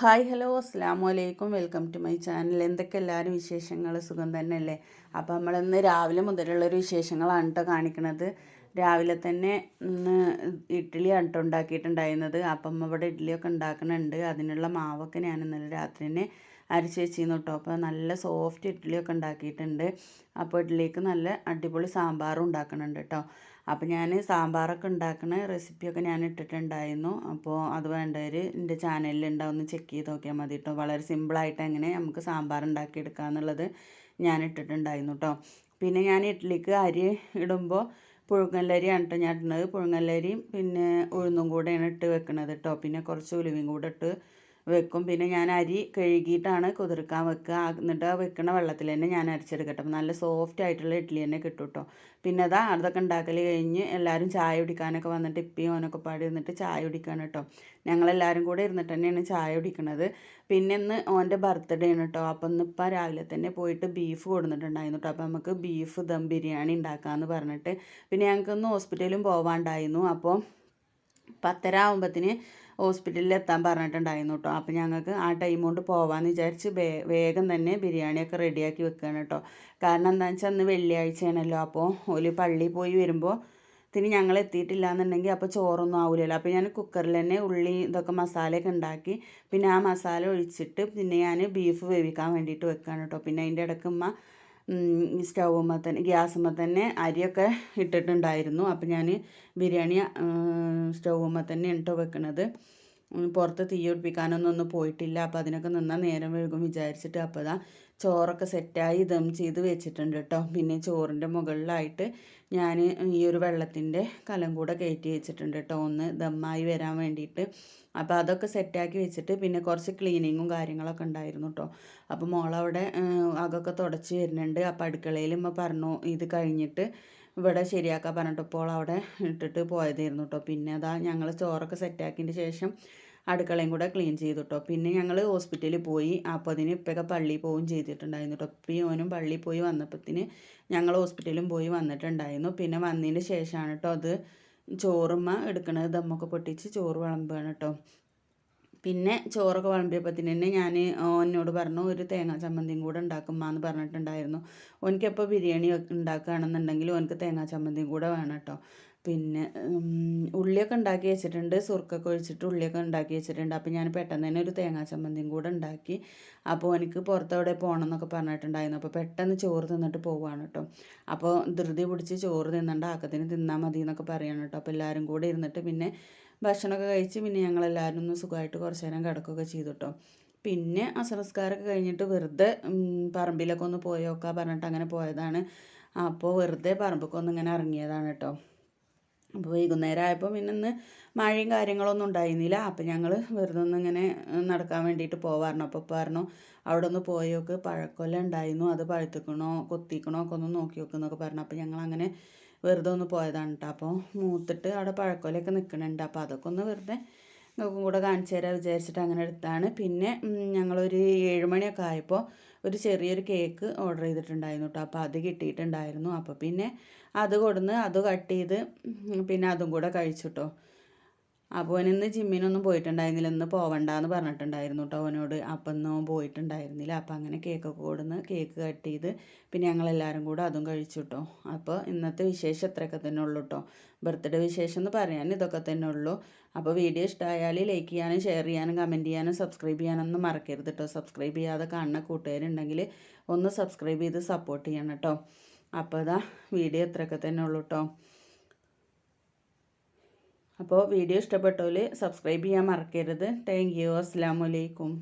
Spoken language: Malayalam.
ഹായ് ഹലോ അസ്സാം വലൈക്കും വെൽക്കം ടു മൈ ചാനൽ. എന്തൊക്കെ എല്ലാവരും വിശേഷങ്ങൾ? സുഖം തന്നെയല്ലേ? അപ്പോൾ നമ്മളിന്ന് രാവിലെ മുതലുള്ളൊരു വിശേഷങ്ങളാണ് കേട്ടോ കാണിക്കുന്നത് രാവിലെ തന്നെ ഇന്ന് ഇഡ്ഡലി കേട്ടോ ഉണ്ടാക്കിയിട്ടുണ്ടായിരുന്നത്. അപ്പം ഇവിടെ ഇഡ്ഡലിയൊക്കെ ഉണ്ടാക്കുന്നുണ്ട് അതിനുള്ള മാവൊക്കെ ഞാൻ ഇന്നലെ രാത്രി തന്നെ അരച്ച് വെച്ചിരുന്നു കേട്ടോ അപ്പോൾ നല്ല സോഫ്റ്റ് ഇഡ്ഡലിയൊക്കെ ഉണ്ടാക്കിയിട്ടുണ്ട്. അപ്പോൾ ഇഡ്ഡലിക്ക് നല്ല അടിപൊളി സാമ്പാറും ഉണ്ടാക്കുന്നുണ്ട് കേട്ടോ അപ്പോൾ ഞാൻ സാമ്പാറൊക്കെ ഉണ്ടാക്കുന്ന റെസിപ്പിയൊക്കെ ഞാൻ ഇട്ടിട്ടുണ്ടായിരുന്നു. അപ്പോൾ അത് വേണ്ടവർ എന്റെ ചാനലിൽ ഉണ്ടാവുന്ന ചെക്ക് ചെയ്ത് നോക്കിയാൽ മതി കേട്ടോ വളരെ സിമ്പിളായിട്ട് എങ്ങനെ നമുക്ക് സാമ്പാർ ഉണ്ടാക്കിയെടുക്കുക എന്നുള്ളത് ഞാൻ ഇട്ടിട്ടുണ്ടായിരുന്നു കേട്ടോ പിന്നെ ഞാൻ ഇഡ്ഡലിക്ക് അരി ഇടുമ്പോൾ പുഴുങ്ങല്ലരിയാണ് കേട്ടോ ഞാൻ ഇടുന്നത്. പുഴുങ്ങല്ലരിയും പിന്നെ ഉഴുന്നും കൂടെയാണ് ഇട്ട് വെക്കുന്നത് കേട്ടോ പിന്നെ കുറച്ച് ഉലുവയും കൂടെ ഇട്ട് വെക്കും. പിന്നെ ഞാൻ അരി കഴുകിയിട്ടാണ് കുതിർക്കാൻ വെക്കുക. എന്നിട്ട് വെക്കുന്ന വെള്ളത്തിൽ തന്നെ ഞാൻ അരച്ചെടുക്കട്ടെ. നല്ല സോഫ്റ്റ് ആയിട്ടുള്ള ഇഡ്ഡലി തന്നെ കിട്ടും കേട്ടോ. പിന്നെ അതാ അതൊക്കെ ഉണ്ടാക്കൽ കഴിഞ്ഞ് എല്ലാവരും ചായ കുടിക്കാനൊക്കെ വന്നിട്ട് ഇപ്പിയും ഓനൊക്കെ പാടി ഇരുന്നിട്ട് ചായ കുടിക്കാണ് കേട്ടോ. ഞങ്ങളെല്ലാവരും കൂടെ ഇരുന്നിട്ട് തന്നെയാണ് ചായ കുടിക്കുന്നത് പിന്നെ ഇന്ന് ഓന്റെ ബർത്ത്ഡേ ആണ് കേട്ടോ. അപ്പം ഇന്ന് ഇപ്പം രാവിലെ തന്നെ പോയിട്ട് ബീഫ് കൊടുത്തിട്ടുണ്ടായിരുന്നു കേട്ടോ. അപ്പം നമുക്ക് ബീഫ് ദം ബിരിയാണി ഉണ്ടാക്കാമെന്ന് പറഞ്ഞിട്ട്. പിന്നെ ഞങ്ങൾക്കൊന്ന് ഹോസ്പിറ്റലും പോവാണ്ടായിരുന്നു. അപ്പോൾ പത്തര ആകുമ്പത്തിന് ഹോസ്പിറ്റലിൽ എത്താൻ പറഞ്ഞിട്ടുണ്ടായിരുന്നു കേട്ടോ. അപ്പോൾ ഞങ്ങൾക്ക് ആ ടൈം കൊണ്ട് പോകാമെന്ന് വിചാരിച്ച് വേഗം തന്നെ ബിരിയാണിയൊക്കെ റെഡിയാക്കി വെക്കുകയാണ് കേട്ടോ. കാരണം എന്താണെന്ന് വെച്ചാൽ അന്ന് വെള്ളിയാഴ്ചയാണല്ലോ. അപ്പോൾ ഒരു പള്ളി പോയി വരുമ്പോൾ ഇതിന് ഞങ്ങൾ എത്തിയിട്ടില്ല എന്നുണ്ടെങ്കിൽ അപ്പോൾ ചോറൊന്നും ആവില്ലല്ലോ അപ്പോൾ ഞാൻ കുക്കറിൽ തന്നെ ഉള്ളി ഇതൊക്കെ മസാലയൊക്കെ ഉണ്ടാക്കി പിന്നെ ആ മസാല ഒഴിച്ചിട്ട് പിന്നെ ഞാൻ ബീഫ് വേവിക്കാൻ വേണ്ടിയിട്ട് വെക്കുകയാണ് കേട്ടോ. പിന്നെ അതിന്റെ ഇടയ്ക്ക് ഉമ്മ സ്റ്റൗമ്മ തന്നെ ഗ്യാസുമ്മ തന്നെ അരിയൊക്കെ ഇട്ടിട്ടുണ്ടായിരുന്നു. അപ്പം ഞാൻ ബിരിയാണി സ്റ്റൗമ്മ തന്നെ കേട്ടോ വെക്കണത്. പുറത്ത് തീ പിടിപ്പിക്കാനൊന്നും ഒന്നും പോയിട്ടില്ല. അപ്പോൾ അതിനൊക്കെ നിന്നാൽ നേരം വൈകും വിചാരിച്ചിട്ട് അപ്പോൾ ഇതാ ചോറൊക്കെ സെറ്റായി ദം ചെയ്ത് വെച്ചിട്ടുണ്ട് കേട്ടോ. പിന്നെ ചോറിന്റെ മുകളിലായിട്ട് ഞാൻ ഈ ഒരു വെള്ളത്തിന്റെ കലം കൂടെ കയറ്റി വെച്ചിട്ടുണ്ട് കേട്ടോ. ഒന്ന് ദമ്മായി വരാൻ വേണ്ടിയിട്ട്. അപ്പോൾ അതൊക്കെ സെറ്റാക്കി വെച്ചിട്ട് പിന്നെ കുറച്ച് ക്ലീനിങ്ങും കാര്യങ്ങളൊക്കെ ഉണ്ടായിരുന്നു കേട്ടോ. അപ്പോൾ മോളവിടെ അകൊക്കെ തുടച്ച് വരുന്നുണ്ട്. അപ്പോൾ അടുക്കളയിൽ ഉമ്മ പറഞ്ഞു ഇത് കഴിഞ്ഞിട്ട് ഇവിടെ ശരിയാക്കാൻ പറഞ്ഞിട്ടപ്പോൾ അവിടെ ഇട്ടിട്ട് പോയതായിരുന്നു കേട്ടോ. പിന്നെ അതാ ഞങ്ങൾ ചോറൊക്കെ സെറ്റാക്കിയതിന് ശേഷം അടുക്കളയും കൂടെ ക്ലീൻ ചെയ്തു കേട്ടോ പിന്നെ ഞങ്ങൾ ഹോസ്പിറ്റലിൽ പോയി. അപ്പോൾ അതിന് ഇപ്പൊക്കെ പള്ളിയിൽ പോവും ചെയ്തിട്ടുണ്ടായിരുന്നു കേട്ടോ ഓനും പള്ളിയിൽ പോയി വന്നപ്പത്തിന് ഞങ്ങൾ ഹോസ്പിറ്റലും പോയി വന്നിട്ടുണ്ടായിരുന്നു. പിന്നെ വന്നതിന് ശേഷമാണ് കേട്ടോ അത് ചോറുമ്മ എടുക്കണത് ദമ്മൊക്കെ പൊട്ടിച്ച് ചോറ് വിളമ്പുകയാണ് കേട്ടോ പിന്നെ ചോറൊക്കെ വിളമ്പിയപ്പത്തിന് തന്നെ ഞാൻ എന്നോട് പറഞ്ഞു ഒരു തേങ്ങാ ചമ്മന്തിയും കൂടെ ഉണ്ടാക്കുമ്പോൾ എന്ന് പറഞ്ഞിട്ടുണ്ടായിരുന്നു ഓനിക്കെപ്പോൾ ബിരിയാണി ഉണ്ടാക്കുകയാണെന്നുണ്ടെങ്കിൽ ഓനക്ക് തേങ്ങാ ചമ്മന്തിയും കൂടെ വേണം കേട്ടോ പിന്നെ ഉള്ളിയൊക്കെ ഉണ്ടാക്കി വെച്ചിട്ടുണ്ട്. സുർക്കൊക്കെ ഒഴിച്ചിട്ട് ഉള്ളിയൊക്കെ ഉണ്ടാക്കി വെച്ചിട്ടുണ്ട്. അപ്പോൾ ഞാൻ പെട്ടെന്ന് തന്നെ ഒരു തേങ്ങാ ചമ്മന്തിയും കൂടെ ഉണ്ടാക്കി. അപ്പോൾ എനിക്ക് പുറത്തവിടെ പോകണം എന്നൊക്കെ പറഞ്ഞിട്ടുണ്ടായിരുന്നു. അപ്പോൾ പെട്ടെന്ന് ചോറ് തിന്നിട്ട് പോവുകയാണ് കേട്ടോ അപ്പോൾ ധൃതി പിടിച്ച് ചോറ് തിന്നണ്ട ആക്കത്തിന് തിന്നാൽ മതി എന്നൊക്കെ പറയണം കേട്ടോ അപ്പോൾ എല്ലാവരും കൂടെ ഇരുന്നിട്ട് പിന്നെ ഭക്ഷണമൊക്കെ കഴിച്ച് പിന്നെ ഞങ്ങളെല്ലാവരും ഒന്ന് സുഖമായിട്ട് കുറച്ച് നേരം കിടക്കുകയൊക്കെ ചെയ്തു കേട്ടോ പിന്നെ അസംസ്കാരമൊക്കെ കഴിഞ്ഞിട്ട് വെറുതെ പറമ്പിലൊക്കെ ഒന്ന് പോയോക്കാ പറഞ്ഞിട്ട് അങ്ങനെ പോയതാണ്. അപ്പോൾ വെറുതെ പറമ്പൊക്കെ ഒന്ന് ഇങ്ങനെ ഇറങ്ങിയതാണ് കേട്ടോ അപ്പോൾ വൈകുന്നേരം ആയപ്പോൾ പിന്നെ ഇന്ന് മഴയും കാര്യങ്ങളൊന്നും ഉണ്ടായിരുന്നില്ല. അപ്പോൾ ഞങ്ങൾ വെറുതെ ഒന്ന് ഇങ്ങനെ നടക്കാൻ വേണ്ടിയിട്ട് പോവാറുണ്ട് അപ്പോൾ പറഞ്ഞു അവിടെ ഒന്ന് പോയൊക്കെ പഴക്കൊല ഉണ്ടായിരുന്നു. അത് പഴുത്തിക്കണോ കൊത്തിക്കണോ ഒക്കെ ഒന്ന് നോക്കി നോക്കുന്നൊക്കെ പറഞ്ഞു. അപ്പോൾ ഞങ്ങൾ അങ്ങനെ വെറുതെ ഒന്ന് പോയതാണ് കേട്ടോ അപ്പോൾ മൂത്തിട്ട് അവിടെ പഴക്കൊലയൊക്കെ നിൽക്കുന്നുണ്ട് അപ്പോൾ അതൊക്കെ ഒന്ന് വെറുതെ നോക്കും കൂടെ കാണിച്ചു തരാം വിചാരിച്ചിട്ട് അങ്ങനെ എടുത്താണ്. പിന്നെ ഞങ്ങളൊരു ഏഴ് മണിയൊക്കെ ആയപ്പോൾ ഒരു ചെറിയൊരു കേക്ക് ഓർഡർ ചെയ്തിട്ടുണ്ടായിരുന്നു കേട്ടോ അപ്പോൾ അത് കിട്ടിയിട്ടുണ്ടായിരുന്നു. അപ്പോൾ പിന്നെ അത് കൊടുന്ന് അത് കട്ട് ചെയ്ത് പിന്നെ അതും കൂടെ കഴിച്ചു കേട്ടോ അപ്പോൾ ഇന്ന് ജിമ്മിനൊന്നും പോയിട്ടുണ്ടായിരുന്നില്ല. ഇന്ന് പോവണ്ടെന്ന് പറഞ്ഞിട്ടുണ്ടായിരുന്നു കേട്ടോ അവനോട് അപ്പം ഇന്നും പോയിട്ടുണ്ടായിരുന്നില്ല. അപ്പം അങ്ങനെ കേക്കൊക്കെ കൊടുന്ന് കേക്ക് കട്ട് ചെയ്ത് പിന്നെ ഞങ്ങളെല്ലാവരും കൂടെ അതും കഴിച്ചു കേട്ടോ അപ്പോൾ ഇന്നത്തെ വിശേഷം ഇത്രയൊക്കെ തന്നെ ഉള്ളൂ കേട്ടോ ബർത്ത്ഡേ വിശേഷം എന്ന് പറയാൻ ഇതൊക്കെ തന്നെ ഉള്ളൂ. അപ്പോൾ വീഡിയോ ഇഷ്ടമായാൽ ലൈക്ക് ചെയ്യാനും ഷെയർ ചെയ്യാനും കമന്റ് ചെയ്യാനും സബ്സ്ക്രൈബ് ചെയ്യാനൊന്നും മറക്കരുത് കേട്ടോ സബ്സ്ക്രൈബ് ചെയ്യാതെ കാണുന്ന കൂട്ടുകാരുണ്ടെങ്കിൽ ഒന്ന് സബ്സ്ക്രൈബ് ചെയ്ത് സപ്പോർട്ട് ചെയ്യണം കേട്ടോ അപ്പോൾ ഇതാ വീഡിയോ ഇത്രയൊക്കെ തന്നെ ഉള്ളൂ കേട്ടോ അപ്പോൾ വീഡിയോ ഇഷ്ടപ്പെട്ടവർ സബ്സ്ക്രൈബ് ചെയ്യാൻ മറക്കരുത്. താങ്ക് യു അസ്സാം വലൈക്കും